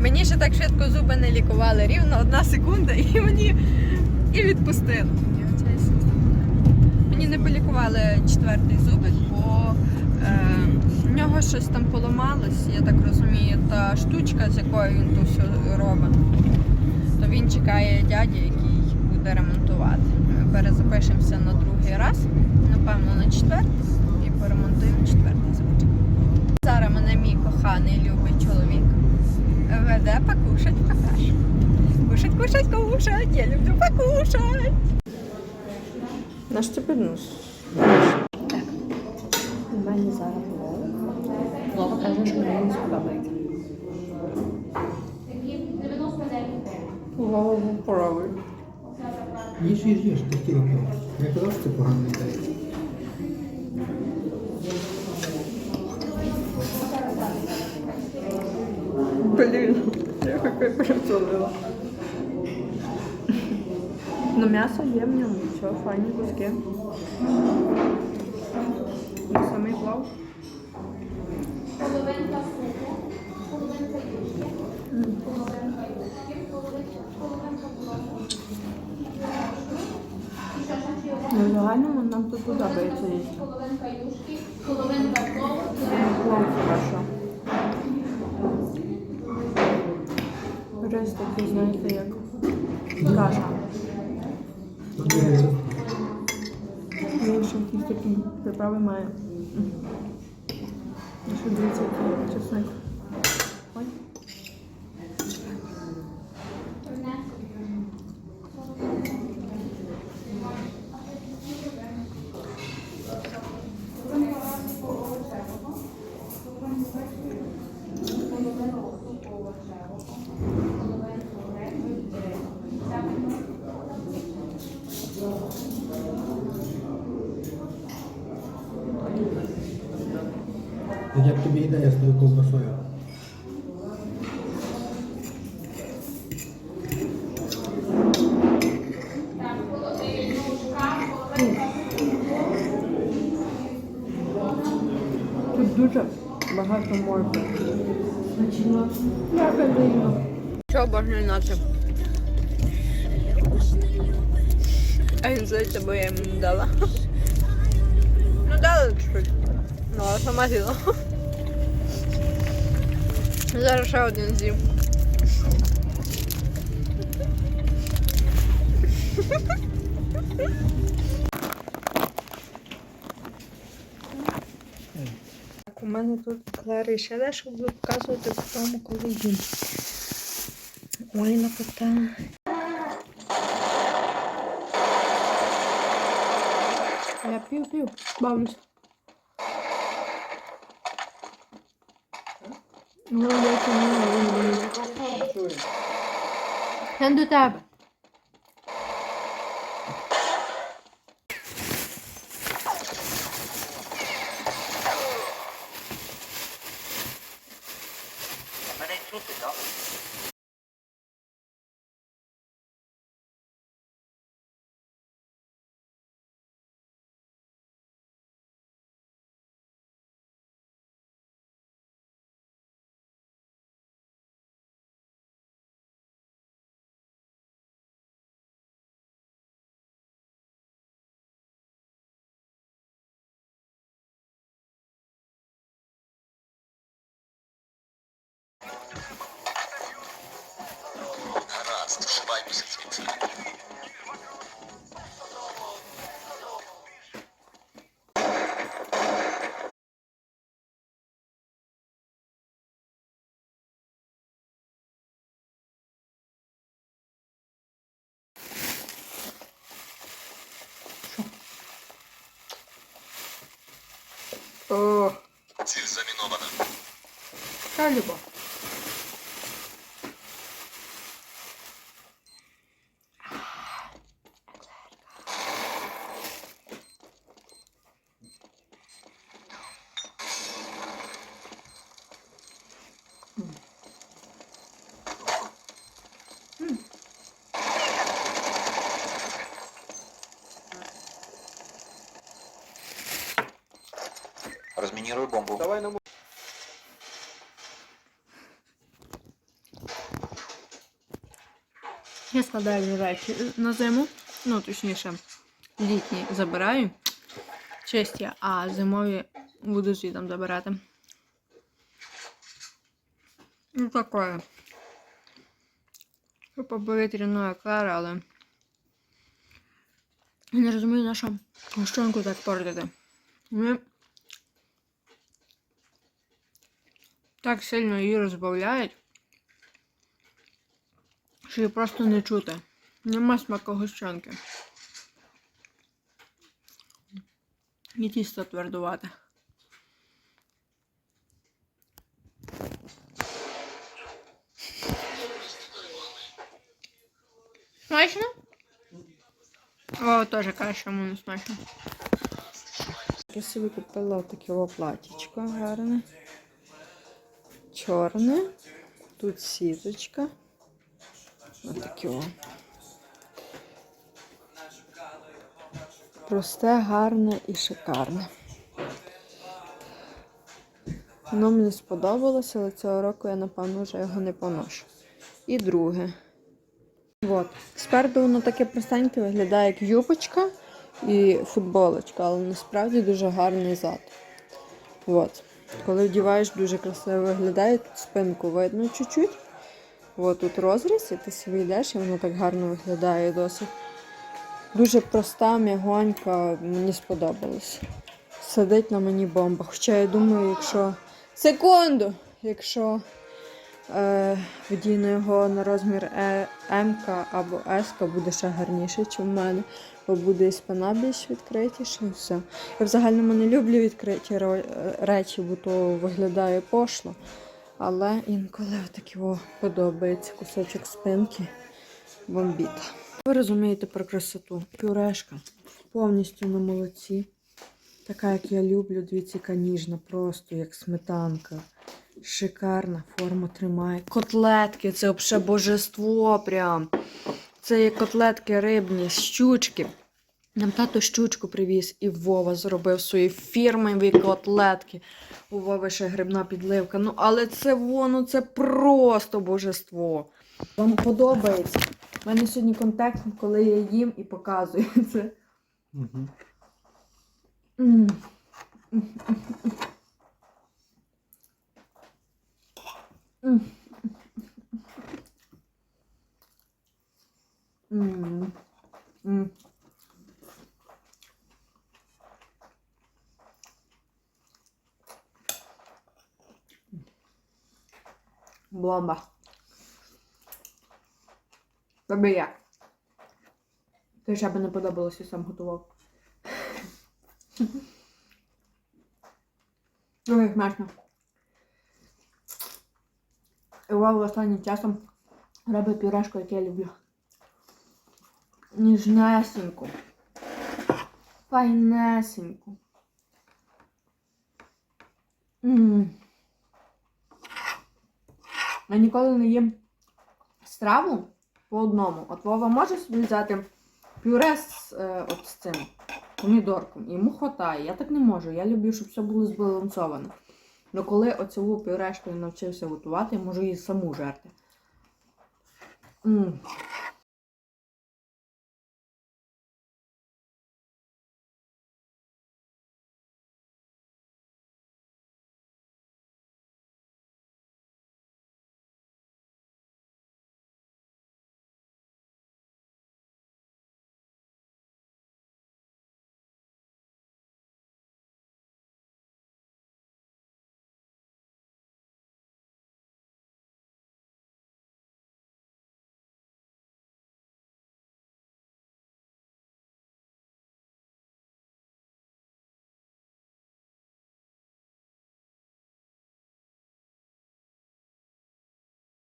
Мені ще так швидко зуби не лікували. Рівно одна секунда і мені і відпустили. Мені не полікували четвертий зубик, бо е, в нього щось там поламалось, я так розумію, та штучка, з якою він то все робить. То він чекає дяді, який буде ремонтувати. Ми перезапишемося на другий раз, напевно, на четвертий, і поремонтуємо четвертий зубчик. Зараз мене мій коханий любий чоловік веде покушать в кафеш. Кушать, кушать, кушать, я люблю покушать. Наш це піднос. Так. У мене зараз плов. Плова каже, що мені не сподобається. Плову пробуй. Їж, їж, їж, хотіла б. Я казав, що це поганий день. Прицелила. Но м'ясо є в ньому, все, файні куски. І самий плов. половинка супу, половинка юшки, половинка юшки, половинка половинка плову. І ще ще Ну, в загальному нам тут подобається половинка юшки, половинка плову. Плов такий, знаєте, як каша. Ще якісь такі приправи має. М. Дивіться, чесник. Як тобі ідея з тою ковбасою? Тут дуже багато моркви. Що можна інакше? А він здається, бо я йому не дала. Ну дала чуть. Ну, а сама з'їла. Зараз ще один з'їм. Так, у мене тут Клари ще дещо буду показувати в тому, коли їм. Ой, лапота. Я п'ю, п'ю, бавлюсь. Молодець, молодець. Я до тебе. Мене чути, так? Гаразд, вшиваймося звідси. О, Ціль замінована. та любов. Розмініруй бомбу. Давай на Я складаю речі на зиму, ну точніше, літні забираю чисті, а зимові буду звідом забирати. Ну таке. По повітряної кара, але. Я не розумію, на що гущонку так портити. Вони так сильно її розбавляють, що її просто не чути. Нема смаку гущонки. І тісто твердувати. Смачно? О, теж каже, що йому не смачно. Я собі купила таке платічко гарне. Чорне. Тут сіточка. Ось таке о. Просте, гарне і шикарне. Воно мені сподобалося, але цього року я, напевно, вже його не поношу. І друге. От. Спереду воно таке простеньке виглядає як юбочка і футболочка, але насправді дуже гарний зад. От. Коли вдіваєш, дуже красиво виглядає, тут спинку видно чуть-чуть. От тут розріз, і ти собі йдеш, і воно так гарно виглядає досить. Дуже проста, м'ягонька, мені сподобалось. Сидить на мені бомба. Хоча я думаю, якщо. Секунду! Якщо е, вдіну його на розмір е, М або С буде ще гарніше, ніж в мене, бо буде і спина більш відкритіша і все. Я в загальному не люблю відкриті речі, бо то виглядає пошло. Але інколи такі подобається кусочок спинки бомбіта. Ви розумієте про красоту. Пюрешка повністю на молоці. Така, як я люблю, дивіться, яка ніжна, просто як сметанка. Шикарна форма тримає. Котлетки, це взагалі божество прям. Це є котлетки рибні, щучки. Нам тато щучку привіз і Вова зробив свої фірмові котлетки. У Вови ще грибна підливка. Ну, але це воно, це просто божество. Вам подобається. У мене сьогодні контекст, коли я їм і показую це. Угу. М. Бомба. Тобі як? Ти ще би не подобалося, сам готував. Ой, смачно. І Вова останнім часом робить пюрешку, яке я люблю. Ніжнесеньку. Файнесеньку. М. Я ніколи не їм страву по одному. От Вова може собі взяти пюре з, е, от з цим помідорком. Йому хватає. Я так не можу. Я люблю, щоб все було збалансовано. Ну коли оцю пюрешку я навчився готувати, я можу її саму жерти. М.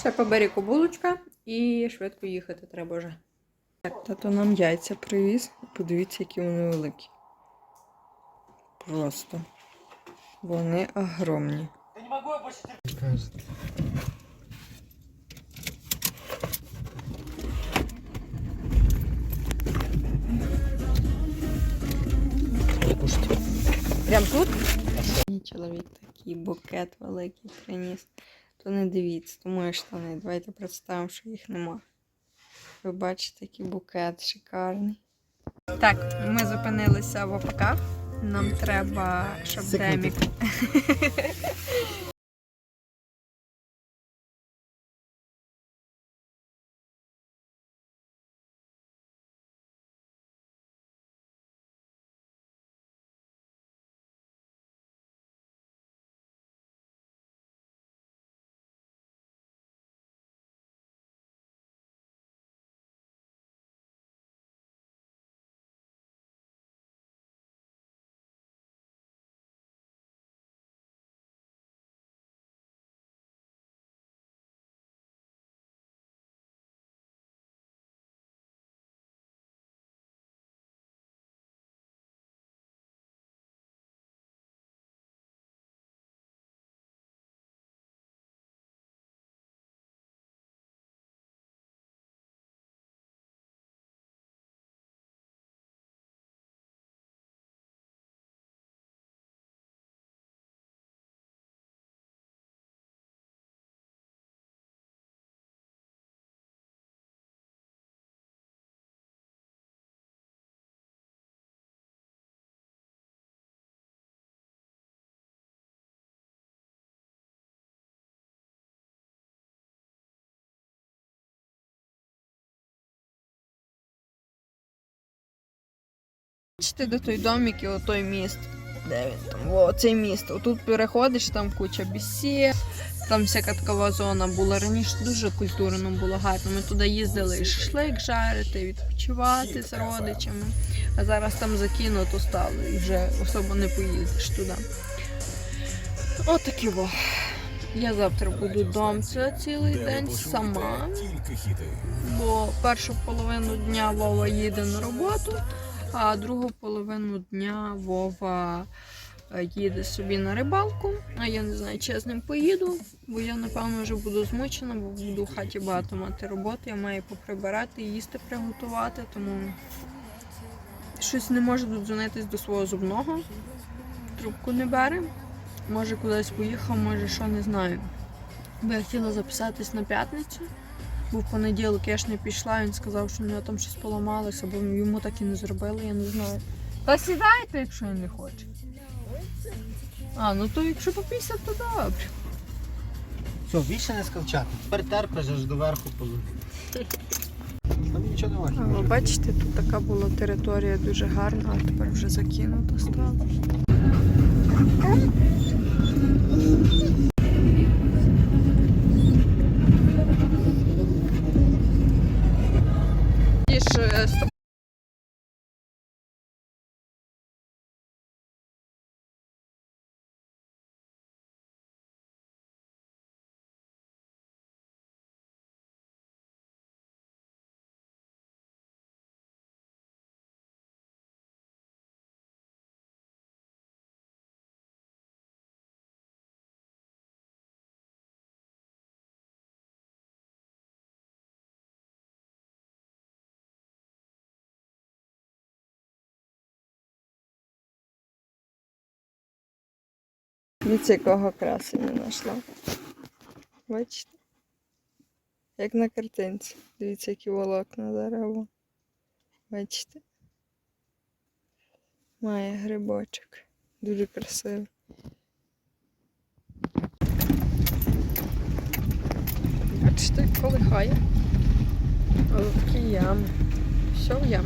Ще по берегу булочка і швидко їхати треба вже. Так, тато нам яйця привіз. Подивіться, які вони великі. Просто. Вони огромні. Я не можу більше... Прям тут? Чоловік такий букет великий приніс. То не дивіться, то мої штани. Давайте представимо, що їх нема. Ви бачите, який букет шикарний. Так, ми зупинилися в ОПК. Нам треба, щоб Секунду. Демік. Бачите, де той домик і отой міст. Де він там? О, цей міст. Отут переходиш, там куча бісід, там всяка такова зона була. Раніше дуже культурно було гарно. Ми туди їздили і шашлик жарити, відпочивати з родичами. А зараз там закинуто стало і вже особо не поїдеш туди. Отакі во. Я завтра буду вдома цілий день сама. Бо першу половину дня Вова їде на роботу, а другу половину дня Вова е, їде собі на рибалку. А я не знаю, чи я з ним поїду, бо я напевно вже буду змучена, бо буду в хаті багато мати роботи. Я маю поприбирати, їсти приготувати, тому щось не можу додзвонитись до свого зубного. Трубку не бере. Може кудись поїхав, може що не знаю. Бо я хотіла записатись на п'ятницю. Бо в понеділок я ж не пішла, він сказав, що в нього там щось поламалося, бо йому так і не зробили, я не знаю. Та сідайте, якщо він не хоче. А, ну то якщо по 50, то добре. Все, більше не скавчати. Тепер терпиш аж до верху позу. Там нічого не важно. Ви бачите, тут така була територія дуже гарна, а тепер вже закинута стала. Дивіться, якого красення знайшла. Бачите? Як на картинці. Дивіться, які волокна дерева. Бачите? Має грибочок. Дуже красивий. Бачите, колихає. Але такі ями. Все в ямах.